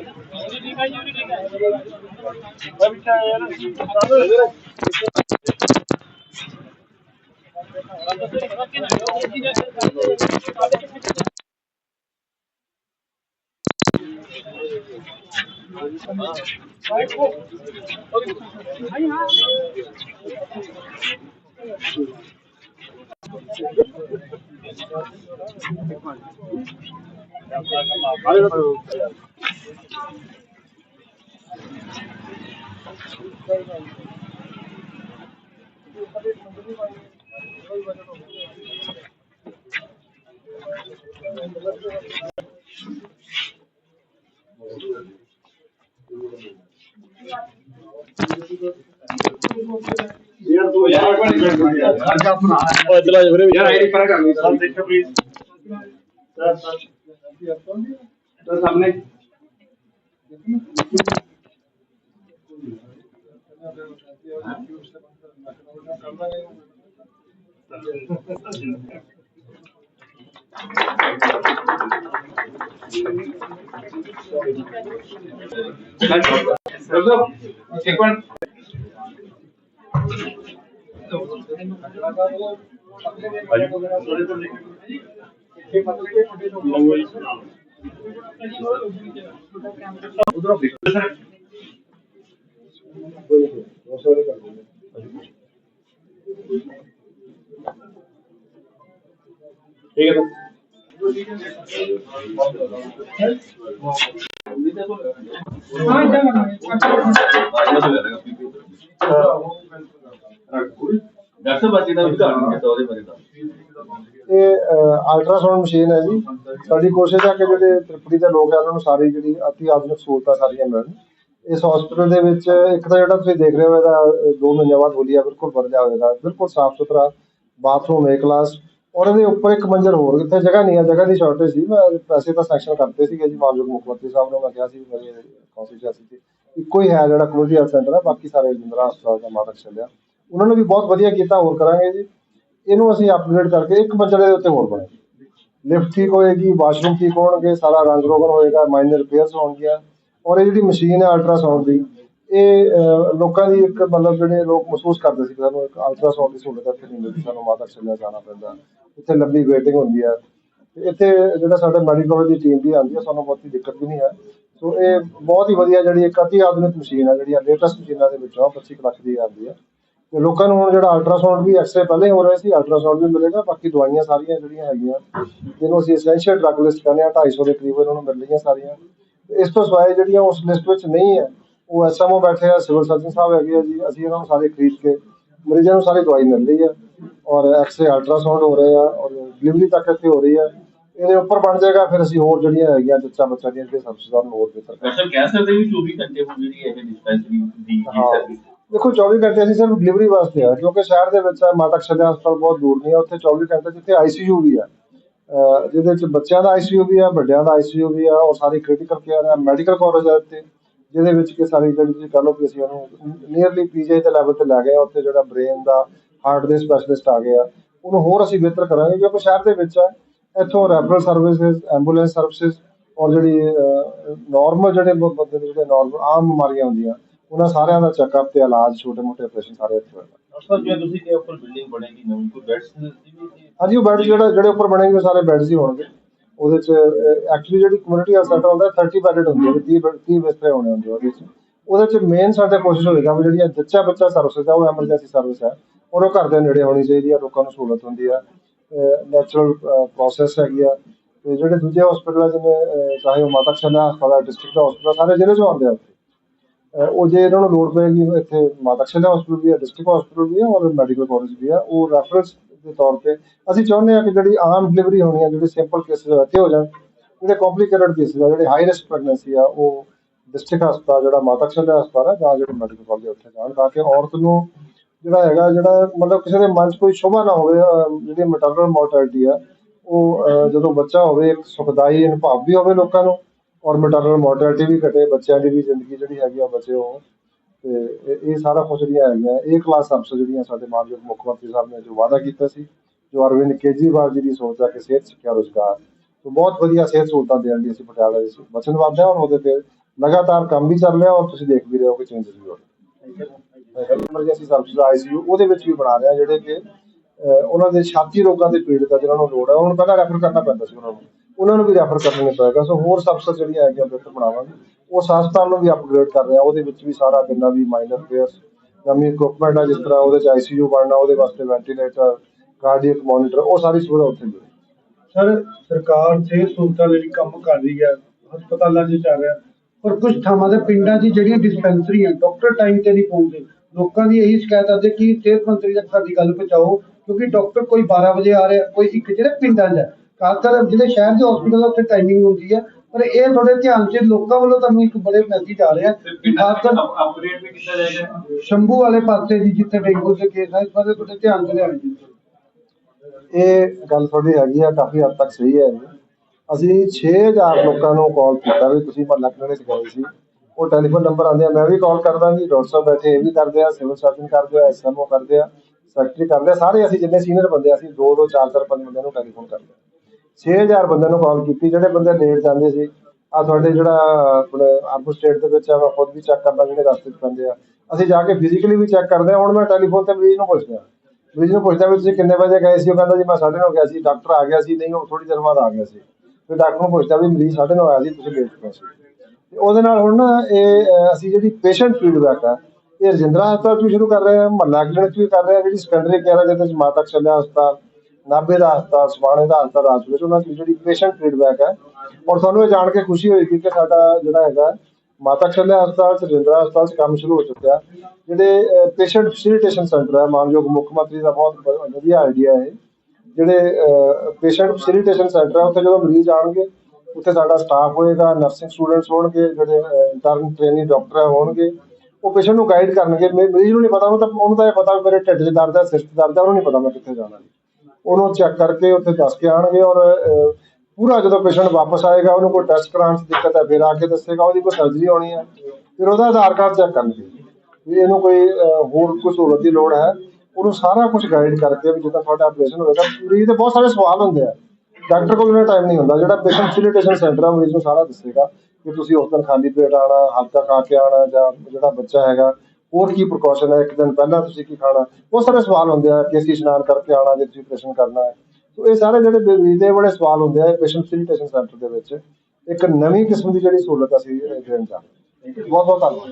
ਚਲਾ ਜਾ ਵੀਰੇ ਯਾਰ ਆਈਡੀ ਪਰ ਕਰ ਲਈ ਸਰ ਦੇਖੋ ਪਲੀਜ਼ ਸਰ ਸਰ ਸਰ ਸਾਹਮਣੇ ਸਰ ਇੱਕ ਮਿੰਟ ਉਧਰੋਂ ਦੇਖੋ ਸਰ ਠੀਕ ਹੈ ਡਾਕਟਰ ਦਾ ਉਦਾਹਰਣ ਦਿੱਤਾ ਉਹਦੇ ਬਾਰੇ ਦਾ ਇਹ ਅਲਟਰਾਸਾਊਂਡ ਮਸ਼ੀਨ ਹੈ ਜੀ। ਸਾਡੀ ਕੋਸ਼ਿਸ਼ ਹੈ ਕਿ ਜਿਹੜੇ ਤ੍ਰਿਪੜੀ ਦੇ ਲੋਕ ਆ, ਉਹਨਾਂ ਨੂੰ ਸਾਰੀ ਜਿਹੜੀ ਅਤੀ ਆਧੁਨਿਕ ਸਹੂਲਤਾਂ ਸਾਰੀਆਂ ਮਿਲਣ। ਇਸ ਹਸਪੀਟਲ ਦੇ ਵਿੱਚ ਇੱਕ ਤਾਂ ਜਿਹੜਾ ਤੁਸੀਂ ਦੇਖ ਰਹੇ ਹੋ, ਇਹਦਾ 2 ਮਹੀਨੇ ਬਾਅਦ ਹੋਲੀਆ ਬਿਲਕੁਲ ਭਰਿਆ ਹੋਏਗਾ ਬਿਲਕੁਲ ਸਾਫ਼ ਸੁਥਰਾ ਬਾਥਰੂਮ ਏ ਕਲਾਸ ਔਰ ਇਹਦੇ ਉੱਪਰ ਇੱਕ ਮੰਜ਼ਰ ਹੋਰ ਕਿੱਥੇ ਜਗ੍ਹਾ ਨਹੀਂ ਹੈ, ਜਗ੍ਹਾ ਦੀ ਸ਼ਾਰਟੇਜ ਸੀ। ਮੈਂ ਪੈਸੇ ਤਾਂ ਸੈਕਸ਼ਨ ਕਰਤੇ ਸੀਗੇ ਜੀ, ਮਾਨਯੋਗ ਮੁੱਖ ਮੰਤਰੀ ਸਾਹਿਬ ਨੂੰ ਮੈਂ ਕਿਹਾ ਸੀ, ਮੇਰੇ ਕੌਂਸਲ ਸੀ ਇੱਕੋ ਹੀ ਹੈ ਜਿਹੜਾ ਕਲੋਜੀ ਹੈਲਥ ਸੈਂਟਰ ਹੈ ਬਾਕੀ ਸਾਰੇ ਜਿੰਦਰਾ ਹਸਪਤਾਲ ਦਾ ਮਾਤਕ ਚੱਲਿਆ। ਉਹਨਾਂ ਨੇ ਵੀ ਬਹੁਤ ਵਧੀਆ ਕੀਤਾ, ਹੋਰ ਕਰਾਂਗੇ ਜੀ। ਇਹਨੂੰ ਅਸੀਂ ਅਪਗ੍ਰੇਡ ਕਰਕੇ ਇੱਕ ਮੰਜ਼ਲੇ ਦੇ ਉੱਤੇ ਹੋਰ ਬਣਾਏ ਲਿਫਟ ਠੀਕ ਹੋਏਗੀ ਵਾਸ਼ਰੂਮ ਠੀਕ ਹੋਣਗੇ ਸਾਰਾ ਰੰਗ ਰੋਗਨ ਹੋਏਗਾ ਮਾਈਨਰ ਰਿਪੇਅਰਸ ਹੋਣਗੀਆਂ। ਔਰ ਇਹ ਜਿਹੜੀ ਮਸ਼ੀਨ ਹੈ ਅਲਟਰਾਸਾਊਂਡ ਦੀ ਇਹ ਲੋਕਾਂ ਦੀ ਇੱਕ ਮਤਲਬ ਜਿਹੜੇ ਲੋਕ ਮਹਿਸੂਸ ਕਰਦੇ ਸੀ ਕਿ ਸਾਨੂੰ ਇੱਕ ਅਲਟਰਾਸਾਊਂਡ ਦੀ ਸਹੂਲਤ ਇੱਥੇ ਨਹੀਂ ਮਿਲਦੀ ਸਾਨੂੰ ਮਾਤਾ ਚੱਲਿਆ ਜਾਣਾ ਪੈਂਦਾ ਇੱਥੇ ਲੰਬੀ ਵੇਟਿੰਗ ਹੁੰਦੀ ਹੈ। ਇੱਥੇ ਜਿਹੜਾ ਸਾਡੇ ਮੈਡੀਕਲ ਦੀ ਟੀਮ ਵੀ ਆਉਂਦੀ ਹੈ ਸਾਨੂੰ ਬਹੁਤੀ ਦਿੱਕਤ ਵੀ ਨਹੀਂ ਹੈ। ਸੋ ਇਹ ਬਹੁਤ ਹੀ ਵਧੀਆ ਜਿਹੜੀ ਇੱਕ ਅਤੀ ਆਧੁਨਿਕ ਮਸ਼ੀਨ ਹੈ ਜਿਹੜੀ ਲੇਟੈਸਟ ਮਸ਼ੀਨਾਂ ਦੇ ਵਿੱਚੋਂ ਆ, 25 ਕੁ ਲੱਖ ਦੀ ਆਉਂਦੀ ਹੈ। ਲੋਕਾਂ ਨੂੰ ਹੁਣ ਜਿਹੜਾ ਅਲਟਰਾਸਾਊਂਡ ਵੀ ਐਕਸਰੇ ਪਹਿਲੇ ਹੋ ਰਹੇ ਸੀ ਅਲਟਰਾਸਾਊਂਡ ਵੀ ਮਿਲੇਗਾ ਬਾਕੀ ਦਵਾਈਆਂ ਸਾਰੀਆਂ ਜਿਹੜੀਆਂ ਹੈਗੀਆਂ ਜਿਹਨੂੰ ਅਸੀਂ ਐਸੈਂਸ਼ੀਅਲ ਡਰੱਗ ਲਿਸਟ ਕਹਿੰਦੇ ਆ 250 ਦੇ ਕਰੀਬ ਉਹਨਾਂ ਨੂੰ ਮਿਲ ਰਹੀਆਂ ਸਾਰੀਆਂ ਇਸ ਤੋਂ ਸਿਵਾਏ ਜਿਹੜੀਆਂ ਉਸ ਲਿਸਟ ਵਿੱਚ ਨਹੀਂ ਹੈ ਉਹ ਐਸਐਮਓ ਬੈਠੇ ਆ ਸਿਵਲ ਸਰਜਨ ਸਾਹਿਬ ਹੈਗੇ ਆ ਜੀ ਅਸੀਂ ਇਹਨਾਂ ਨੂੰ ਸਾਰੇ ਖਰੀਦ ਕੇ ਮਰੀਜ਼ਾਂ ਨੂੰ ਸਾਰੀ ਦਵਾਈ ਮਿਲ ਰਹੀ ਹੈ ਔਰ ਐਕਸਰੇ ਅਲਟਰਾਸਾਊਂਡ ਹੋ ਰਹੇ ਆ ਔਰ ਡਿਲੀਵਰੀ ਤੱਕ ਇੱਥੇ ਹੋ ਰਹੀ ਹੈ ਇਹਦੇ ਉੱਪਰ ਬਣ ਜਾਏਗਾ ਫਿਰ ਅਸੀਂ ਹੋਰ ਜਿਹੜੀਆਂ ਹੈਗੀਆਂ ਬੱਚਾ ਬੱਚਾ ਦੀਆਂ ਜਿਹੜੀਆਂ ਸਰਵਿਸਾਂ ਨੂੰ ਹੋਰ ਬਿਹਤਰ ਡਾਕਟਰ ਕਹਿ ਸਕਦੇ ਵੀ 24 ਘੰਟੇ ਹੋ ਜਿਹੜੀ ਇਹ ਡਿਸਪੈਂਸਰੀ ਦੀ ਸਰਵਿਸ ਦੇਖੋ 24 ਘੰਟੇ ਅਸੀਂ ਸਿਰਫ ਡਿਲੀਵਰੀ ਵਾਸਤੇ ਆ, ਕਿਉਂਕਿ ਸ਼ਹਿਰ ਦੇ ਵਿੱਚ ਮਾਤਾ ਛੱਡਿਆ ਹਸਪਤਾਲ ਬਹੁਤ ਦੂਰ ਨਹੀਂ ਆ ਉੱਥੇ 24 ਘੰਟੇ ਜਿੱਥੇ ਆਈਸੀਯੂ ਵੀ ਆ। ਜਿਹਦੇ ਵਿੱਚ ਬੱਚਿਆਂ ਦਾ ਆਈਸੀਯੂ ਵੀ ਆ, ਵੱਡਿਆਂ ਦਾ ਆਈਸੀਯੂ ਵੀ ਆ, ਉਹ ਸਾਰੀ ਕ੍ਰਿਟੀਕਲ ਕੇਅਰ ਹੈ ਮੈਡੀਕਲ ਕਾਲਜ ਹੈ ਇੱਥੇ, ਜਿਹਦੇ ਵਿੱਚ ਕਿ ਸਾਰੀ ਜਿਹੜੀ ਤੁਸੀਂ ਕਹ ਲਓ ਕਿ ਅਸੀਂ ਉਹਨੂੰ ਨੀਅਰਲੀ ਪੀਜੀ ਦੇ ਲੈਵਲ ਤੇ ਲੈ ਗਏ ਆ, ਉੱਥੇ ਜਿਹੜਾ ਬ੍ਰੇਨ ਦਾ ਹਾਰਟ ਦੇ ਸਪੈਸ਼ਲਿਸਟ ਆ ਗਏ ਆ। ਉਹਨੂੰ ਹੋਰ ਅਸੀਂ ਬਿਹਤਰ ਕਰਾਂਗੇ, ਕਿਉਂਕਿ ਸ਼ਹਿਰ ਦੇ ਵਿੱਚ ਆ, ਇੱਥੋਂ ਰੈਫਰਲ ਸਰਵਿਸਿਜ਼ ਐਂਬੂਲੈਂਸ ਸਰਵਿਸਿਜ਼ ਔਰ ਜਿਹੜੀ ਨਾਰਮਲ ਜਿਹੜੇ ਬ- ਬੰਦੇ ਦੇ ਜਿਹੜੇ ਨਾਰਮਲ ਆਮ ਬਿਮਾਰੀਆਂ ਹੁੰਦੀਆਂ ਉਹਨਾਂ ਸਾਰਿਆਂ ਦਾ ਚੈੱਕਅਪ ਤੇ ਇਲਾਜ ਛੋਟੇ ਮੋਟੇ ਆਪਰੇਸ਼ਨ ਸਾਰੇ ਇੱਥੇ ਹੋਣਗੇ ਡਾਕਟਰ ਜੇ ਤੁਸੀਂ ਕਿ ਉੱਪਰ ਬਿਲਡਿੰਗ ਬਣੇਗੀ ਨਵੀਂ ਕੋਈ ਬੈਡਸ ਦੀ ਵੀ ਹਾਂਜੀ ਉਹ ਬੈੱਡ ਜਿਹੜਾ ਜਿਹੜੇ ਉੱਪਰ ਬਣੇਗੇ ਉਹ ਸਾਰੇ ਬੈੱਡਸ ਹੀ ਹੋਣਗੇ। ਉਹਦੇ ਚ ਐਕਚੁਅਲੀ ਜਿਹੜੀ ਕਮਿਊਨਿਟੀ ਸੈਂਟਰ ਹੁੰਦਾ 30 ਬੈੱਡਡ ਹੁੰਦੀ ਹੈ 30 ਬੈੱਡ 30 ਬਿਸਤਰੇ ਹੋਣੇ ਹੁੰਦੇ ਆ ਉਹਦੇ ਚ। ਉਹਦੇ ਚ ਮੇਨ ਸਾਡੇ ਕੋਸ਼ਿਸ਼ ਹੋਏਗਾ ਵੀ ਜਿਹੜੀਆਂ ਜੱਚਾ ਬੱਚਾ ਸਰਵਿਸ ਹੈ ਉਹ ਐਮਰਜੈਂਸੀ ਸਰਵਿਸ ਹੈ। ਔਰ ਉਹ ਘਰ ਦੇ ਨੇੜੇ ਹੋਣੀ ਚਾਹੀਦੀ ਹੈ ਲੋਕਾਂ ਨੂੰ ਸਹੂਲਤ ਹੁੰਦੀ ਹੈ। ਨੈਚੁਰਲ ਪ੍ਰੋਸੈਸ ਹੈਗੀ ਆ। ਤੇ ਜਿਹੜੇ ਦੂਜੇ ਹਸਪੀਟਲ ਜਿਵੇਂ ਚਾਹੇ ਉਹ ਮਾਤਾ ਛੱਲਾ ਹਸਪਤਾਲ ਡਿਸਟ੍ਰਿਕਟ ਦਾ ਹਸਪਤਾਲ ਸਾਰੇ ਜ਼ਿਲ੍ਹੇ ਚੋਂ ਆਉਂਦੇ ਆ ਉਹ ਜੇ ਇਹਨਾਂ ਨੂੰ ਲੋੜ ਪਏਗੀ ਇੱਥੇ ਮਾਤਾ ਛੱਲਾ ਹਸਪਤਾਲ ਵੀ ਹੈ ਡਿਸਟ੍ਰਿਕਟ ਹਸਪਤਾਲ ਵੀ ਹੈ ਔਰ ਮੈਡੀਕਲ ਕਾਲਜ ਵੀ ਹੈ ਉਹ ਰੈਫਰੈਂਸ ਦੇ ਤੌਰ ਤੇ ਅਸੀਂ ਚਾਹੁੰਦੇ ਹਾਂ ਕਿ ਜਿਹੜੀ ਆਮ ਡਿਲੀਵਰੀ ਹੋਣੀ ਹੈ ਜਿਹੜੇ ਸਿੰਪਲ ਕੇਸਿਸ ਇੱਥੇ ਹੋ ਜਾਣ, ਜਿਹੜੇ ਕੰਪਲਿਕੇਟਡ ਕੇਸਿਸ ਆ, ਜਿਹੜੇ ਹਾਈ ਰਿਸਕ ਪ੍ਰੈਗਨੈਂਸੀ ਆ, ਉਹ ਡਿਸਟ੍ਰਿਕਟ ਹਸਪਤਾਲ, ਜਿਹੜਾ ਮਾਤਾ ਛੱਲਾ ਹਸਪਤਾਲ ਹੈ ਜਾਂ ਜਿਹੜੇ ਮੈਡੀਕਲ ਕਾਲਜ ਉੱਥੇ ਜਾਣ, ਤਾਂ ਕਿ ਔਰਤ ਨੂੰ ਜਿਹੜਾ ਹੈਗਾ, ਜਿਹੜਾ ਮਤਲਬ ਕਿਸੇ ਦੇ ਮਨ 'ਚ ਕੋਈ ਸ਼ੋਭਾ ਨਾ ਹੋਵੇ ਜਿਹੜੀ ਮੈਟਰਨਲ ਮੋਰਟੈਲਿਟੀ ਆ, ਉਹ ਜਦੋਂ ਬੱਚਾ ਹੋਵੇ, ਇੱਕ ਸੁਖਦਾਈ ਅਨੁਭਵ ਵੀ ਹੋਵੇ ਲੋਕਾਂ ਨੂੰ ਔਰ ਮੈਟਰਨਲ ਮੋਰਟੈਲਿਟੀ ਵੀ ਘਟੇ ਬੱਚਿਆਂ ਦੀ ਵੀ ਜ਼ਿੰਦਗੀ ਜਿਹੜੀ ਹੈਗੀ ਆ ਬਚੇ ਹੋ ਤੇ ਇਹ- ਇਹ ਸਾਰਾ ਕੁਝ ਜਿਹੜੀਆਂ ਹੈਗੀਆਂ ਇਹ ਕਲਾਸ ਅਫਸਰ ਜਿਹੜੀਆਂ ਸਾਡੇ ਮਾਨਯੋਗ ਮੁੱਖ ਮੰਤਰੀ ਸਾਹਿਬ ਨੇ ਜੋ ਵਾਅਦਾ ਕੀਤਾ ਸੀ ਜੋ ਅਰਵਿੰਦ ਕੇਜਰੀਵਾਲ ਜੀ ਦੀ ਸੋਚ ਆ ਕਿ ਸਿਹਤ ਸਿੱਖਿਆ ਰੋਜ਼ਗਾਰ। ਤੋਂ ਬਹੁਤ ਵਧੀਆ ਸਿਹਤ ਸਹੂਲਤਾਂ ਦੇਣ ਦੀ ਅਸੀਂ ਪਟਿਆਲਾ ਦੇ ਵਿੱਚ ਵਚਨਬੱਧ ਹਾਂ ਔਰ ਉਹਦੇ ਤੇ। ਲਗਾਤਾਰ ਕੰਮ ਵੀ ਚੱਲ ਰਿਹਾ ਔਰ ਤੁਸੀਂ ਦੇਖ ਵੀ ਰਹੇ ਹੋ ਕਿ ਚੇਂਜਸ ਵੀ ਹੋ ਰਹੇ। ਐਮਰਜੈਂਸੀ ਸਰਵਿਸ ਆਈਸੀਯੂ ਉਹਦੇ ਵਿੱਚ ਵੀ ਬਣਾ ਰਿਹਾ ਜਿਹੜੇ ਕਿ ਉਹਨਾਂ ਦੇ ਛਾਤੀ ਰੋਗਾਂ ਦੇ ਪੀੜਤ ਆ ਜਿਹਨਾਂ ਨੂੰ ਲੋੜ ਹੈ ਉਹਨਾਂ ਨੂੰ ਪਹਿਲਾਂ ਰੈਫਰ ਕਰਨਾ ਪੈਂਦਾ ਸੀ ਉਹਨਾਂ ਨੂੰ। ਉਹਨਾਂ ਨੂੰ ਵੀ ਰੈਫਰ ਕਰਨਾ ਪਏਗਾ। ਸੋ ਹੋਰ ਸਰਵਿਸ ਜਿਹੜੀਆਂ ਹੈਗੀਆਂ ਬਿਹਤਰ ਬਣਾਵਾਂਗੇ। ਉਸ ਹਸਪਤਾਲ ਨੂੰ ਵੀ ਅਪਗ੍ਰੇਡ ਕਰ ਰਿਹਾ। ਉਹਦੇ ਵਿੱਚ ਵੀ ਸਾਰਾ ਜਿੰਨਾ ਵੀ ਮਾਈਨਰ ਰਿਪੇਅਰਸ ਨਵੀਂ ਇਕਵਿਪਮੈਂਟ ਆ, ਜਿਸ ਤਰ੍ਹਾਂ ਉਹਦੇ ਚ ਆਈਸੀਯੂ ਬਣਨਾ, ਉਹਦੇ ਵਾਸਤੇ ਵੈਂਟੀਲੇਟਰ ਕਾਰਡੀਅਕ ਮੋਨੀਟਰ ਉਹ ਸਾਰੀ ਸੁਵਿਧਾ ਉੱਥੇ ਮਿਲੇ ਸਰ, ਸਰਕਾਰ ਸਿਹਤ ਸਹੂਲਤਾਂ ਲਈ ਕੰਮ ਕਰ ਰਹੀ ਹੈ, ਹਸਪਤਾਲਾਂ 'ਚ ਚੱਲ ਰਿਹਾ। ਪਰ ਕੁਝ ਥਾਵਾਂ ਦੇ ਪਿੰਡਾਂ 'ਚ ਜਿਹੜੀਆਂ ਡਿਸਪੈਂਸਰੀਆਂ ਡਾਕਟਰ ਟਾਈਮ ਤੇ ਨਹੀਂ ਪਹੁੰਚਦੇ। ਲੋਕਾਂ ਦੀ ਇਹੀ ਸ਼ਿਕਾਇਤ ਆਉਂਦੀ ਕਿ ਸਿਹਤ ਮੰਤਰੀ ਤੱਕ ਸਾਡੀ ਗੱਲ ਪਹੁੰਚਾਓ, ਕਿਉਂਕਿ ਡਾਕਟਰ ਕੋਈ 12 ਵਜੇ ਆ ਰਿਹਾ, ਕੋਈ ਇੱਕ ਜਿਹੜੇ ਪਿੰਡਾਂ 'ਚ ਖਾਸਕਰ ਜਿਹੜੇ ਸ਼ਹਿਰ ਦੇ ਹਸਪੀਟਲ ਉੱਥੇ ਟਾਈਮਿੰਗ ਹੁੰਦੀ ਹੈ ਪਰ ਇਹ ਥੋੜੇ ਧਿਆਨ 'ਚ ਲੋਕਾਂ ਵੱਲੋਂ ਤੁਹਾਨੂੰ ਇੱਕ ਬੜੇ ਮੈਸੇਜ ਆ ਰਿਹਾ ਕਿ ਖਾਸਕਰ ਅਪਗ੍ਰੇਡ ਵੀ ਕੀਤਾ ਜਾਏਗਾ? ਸ਼ੰਭੂ ਵਾਲੇ ਪਾਸੇ ਦੀ ਜਿੱਥੇ ਡੇਂਗੂ ਦੇ ਕੇਸ ਹੈ ਇਸ ਬਾਰੇ ਤੁਹਾਡੇ ਧਿਆਨ 'ਚ ਲਿਆਉਣੀ ਜੀ ਇਹ ਗੱਲ ਤੁਹਾਡੀ ਹੈਗੀ ਆ ਕਾਫੀ ਹੱਦ ਤੱਕ ਸਹੀ ਹੈ। ਅਸੀਂ 6000 ਲੋਕਾਂ ਨੂੰ ਕਾਲ ਕੀਤਾ ਵੀ ਤੁਸੀਂ ਮਹੱਲਾ ਕਲੀਨਿਕ ਗਏ ਸੀ। ਉਹ ਟੈਲੀਫੋਨ ਨੰਬਰ ਆਉਂਦੇ ਆ ਮੈਂ ਵੀ ਕਾਲ ਕਰਦਾ ਜੀ ਡਾਕਟਰ ਸਾਹਿਬ ਬੈਠੇ ਇਹ ਵੀ ਕਰਦੇ ਆ ਸਿਵਲ ਸਰਜਨ ਕਰਦੇ ਆ ਐਸਐਮਓ ਕਰਦੇ ਆ ਸੈਕਟਰੀ ਕਰਦੇ ਆ ਸਾਰੇ ਅਸੀਂ ਜਿੰਨੇ ਸੀਨੀਅਰ ਬੰਦੇ ਆ, ਅਸੀਂ ਦੋ ਦੋ ਚਾਰ ਚਾਰ ਪੰਜ ਬੰਦਿਆਂ ਨੂੰ ਟੈਲੀਫੋਨ ਕਰਦੇ ਆ। 6000 ਬੰਦਿਆਂ ਨੂੰ ਕਾਲ ਕੀਤੀ, ਜਿਹੜੇ ਬੰਦੇ ਲੇਟ ਜਾਂਦੇ ਸੀ। ਆ ਤੁਹਾਡੇ ਜਿਹੜਾ, ਆਪਣੇ ਆਰਬੂ ਸਟੇਟ ਦੇ ਵਿੱਚ ਆ, ਮੈਂ ਖੁਦ ਵੀ ਚੈੱਕ ਕਰਦਾ, ਜਿਹੜੇ ਰਸਤੇ 'ਚ ਪੈਂਦੇ ਆ। ਅਸੀਂ ਜਾ ਕੇ ਫਿਜ਼ੀਕਲੀ ਵੀ ਚੈੱਕ ਕਰਦੇ ਆ। ਹੁਣ ਮੈਂ ਟੈਲੀਫੋਨ ਤੇ ਮਰੀਜ਼ ਨੂੰ ਪੁੱਛਦਾ ਮਰੀਜ਼ ਨੂੰ ਪੁੱਛਦਾ ਵੀ ਤੁਸੀਂ ਕਿੰਨੇ ਵਜੇ ਗਏ ਸੀ? ਉਹ ਕਹਿੰਦਾ ਜੀ, ਮੈਂ 9:30 ਗਿਆ ਸੀ। ਡਾਕਟਰ ਆ ਗਿਆ ਸੀ। ਨਹੀਂ, ਉਹ ਥੋੜੀ ਦੇਰ ਬਾਅਦ ਆ ਗਿਆ ਸੀ। ਫਿਰ ਡਾਕਟਰ ਨੂੰ ਪੁੱਛਦਾ ਵੀ ਮਰੀਜ਼ 9:30 ਆਇਆ ਸੀ, ਤੁਸੀਂ ਲੇਟ ਕਿਉਂ ਸੀ? ਤੇ ਉਹਦੇ ਨਾਲ ਹੁਣ ਨਾ ਇਹ ਅਸੀਂ ਜਿਹੜੀ ਪੇਸ਼ੈਂਟ ਫੀਡਬੈਕ ਆ, ਇਹ ਰਜਿੰਦਰਾ ਹਸਪਤਾਲ 'ਚ ਵੀ ਸ਼ੁਰੂ ਕਰ ਰਹੇ ਹਾਂ ਮਹੱਲਾ ਕਲੀਨਿਕ ਵੀ ਕਰ ਰਹੇ ਹਾਂ ਜਿਹੜੀ ਸੈਕੰਡਰੀ ਕੇਅਰ ਆ, ਜਿਹਦੇ 'ਚ ਮਾਤਾ ਕਸ਼ਲਿਆ ਹਸਪਤਾਲ ਨਾਭੇ ਦਾ ਹਸਪਤਾਲ ਸਮਾਣੇ ਦਾ ਹਸਪਤਾਲ ਰਾਜ ਵਿੱਚ ਉਹਨਾਂ 'ਚ ਜਿਹੜੀ ਪੇਸ਼ੈਂਟ ਫੀਡਬੈਕ ਹੈ, ਔਰ ਸਾਨੂੰ ਇਹ ਜਾਣ ਕੇ ਖੁਸ਼ੀ ਹੋਏਗੀ ਕਿ ਸਾਡਾ ਜਿਹੜਾ ਹੈਗਾ ਮਾਤਾ ਚੱਲਿਆ ਹਸਪਤਾਲ ਚ, ਰਜਿੰਦਰਾ ਹਸਪਤਾਲ ਚ ਕੰਮ ਸ਼ੁਰੂ ਹੋ ਚੁੱਕਿਆ। ਜਿਹੜੇ ਪੇਸ਼ੈਂਟ ਫੈਸਿਲਿਟੇਸ਼ਨ ਸੈਂਟਰ ਹੈ, ਮਾਨਯੋਗ ਮੁੱਖ ਮੰਤਰੀ ਦਾ ਬਹੁਤ ਵ- ਵਧੀਆ ਆਈਡੀਆ ਹੈ ਜਿਹੜੇ ਪੇਸ਼ੈਂਟ ਫੈਸਿਲਿਟੇਸ਼ਨ ਸੈਂਟਰ ਹੈ, ਉੱਥੇ ਜਦੋਂ ਮਰੀਜ਼ ਆਣਗੇ ਉੱਥੇ ਸਾਡਾ ਸਟਾਫ ਹੋਏਗਾ ਨਰਸਿੰਗ ਸਟੂਡੈਂਟਸ ਹੋਣਗੇ, ਜਿਹੜੇ ਇੰਟਰਨ ਟ੍ਰੇਨਿੰਗ ਡਾਕਟਰ ਹੋਣਗੇ। ਉਹ ਪੇਸ਼ੈਂਟ ਨੂੰ ਗਾਈਡ ਕਰਨਗੇ। ਮੇ- ਮਰੀਜ਼ ਨੂੰ ਨਹੀਂ ਪਤਾ ਉਹ ਤਾਂ ਉਹਨੂੰ ਤਾਂ ਇਹ ਪਤਾ ਮੇਰੇ ਢਿੱਡ 'ਚ ਦਰਦ ਹੈ, ਸਿਰ 'ਚ ਦਰਦ ਹੈ, ਉਹਨੂੰ ਨਹੀਂ ਪਤਾ ਮੈਂ ਕਿੱਥੇ ਜਾਣਾ। ਉਹਨੂੰ ਚੈੱਕ ਕਰਕੇ ਉੱਥੇ ਦੱਸ ਕੇ ਆਣਗੇ ਔਰ ਪੂਰਾ ਜਦੋਂ ਪੇਸ਼ੈਂਟ ਵਾਪਸ ਆਏਗਾ, ਉਹਨੂੰ ਕੋਈ ਟੈਸਟ ਕਰਾਉਣ 'ਚ ਦਿੱਕਤ ਹੈ, ਫਿਰ ਆ ਕੇ ਦੱਸੇਗਾ, ਉਹਦੀ ਕੋਈ ਸਰਜਰੀ ਹੋਣੀ ਹੈ। ਫਿਰ ਉਹਦਾ ਆਧਾਰ ਕਾਰਡ ਚੈੱਕ ਕਰਨਗੇ। ਵੀ ਇਹਨੂੰ ਕੋਈ ਹੋਰ ਕੋਈ ਸਹੂਲਤ ਦੀ ਲੋੜ ਹੈ। ਉਹਨੂੰ ਸਾਰਾ ਕੁਝ ਗਾਈਡ ਕਰਕੇ ਵੀ ਜਿੱਦਾਂ ਤੁਹਾਡਾ ਆਪਰੇਸ਼ਨ ਹੋਏਗਾ ਮਰੀਜ਼ ਦੇ ਬਹੁਤ ਸਾਰੇ ਸਵਾਲ ਹੁੰਦੇ ਆ। ਡਾਕਟਰ ਕੋਲ ਇਹਨਾਂ ਟਾਈਮ ਨਹੀਂ ਹੁੰਦਾ। ਜਿਹੜਾ ਪੇਸ਼ੈਂਟ ਫੈਸਿਲਿਟੇਸ਼ਨ ਸੈਂਟਰ ਆ, ਮਰੀਜ਼ ਨੂੰ ਸਾਰਾ ਦੱਸੇਗਾ ਕਿ ਤੁਸੀਂ ਉਸ ਦਿਨ ਖਾਲੀ ਪੇਟ ਆਣਾ ਹਲਕਾ ਖਾ ਕੇ ਆਣਾ ਜਾਂ ਜਿਹੜਾ ਬੱਚਾ ਹੈਗਾ ਹੋਰ ਕੀ ਪ੍ਰੀਕਾਸ਼ਨ ਹੈ? ਇੱਕ ਦਿਨ ਪਹਿਲਾਂ ਤੁਸੀਂ ਕੀ ਖਾਣਾ? ਬਹੁਤ ਸਾਰੇ ਸਵਾਲ ਹੁੰਦੇ ਆ ਕਿ ਅਸੀਂ ਇਸ਼ਨਾਨ ਕਰਕੇ ਆਣਾ ਜੇ ਤੁਸੀਂ ਆਪਰੇਸ਼ਨ ਕਰਨਾ ਹੈ। ਸੋ ਇਹ ਸਾਰੇ ਜਿਹੜੇ ਮਰੀਜ਼ ਦੇ ਬੜੇ ਸਵਾਲ ਹੁੰਦੇ ਆ ਪੇਸ਼ੈਂਟ ਫੈਸਿਲਿਟੇਸ਼ਨ ਸੈਂਟਰ ਦੇ ਵਿੱਚ। ਇੱਕ ਨਵੀਂ ਕਿਸਮ ਦੀ ਜਿਹੜੀ ਸਹੂਲਤ ਅਸੀਂ ਦੇਣ ਜਾ ਰਹੇ ਹਾਂ। ਬਹੁਤ ਬਹੁਤ ਧੰਨਵਾਦ।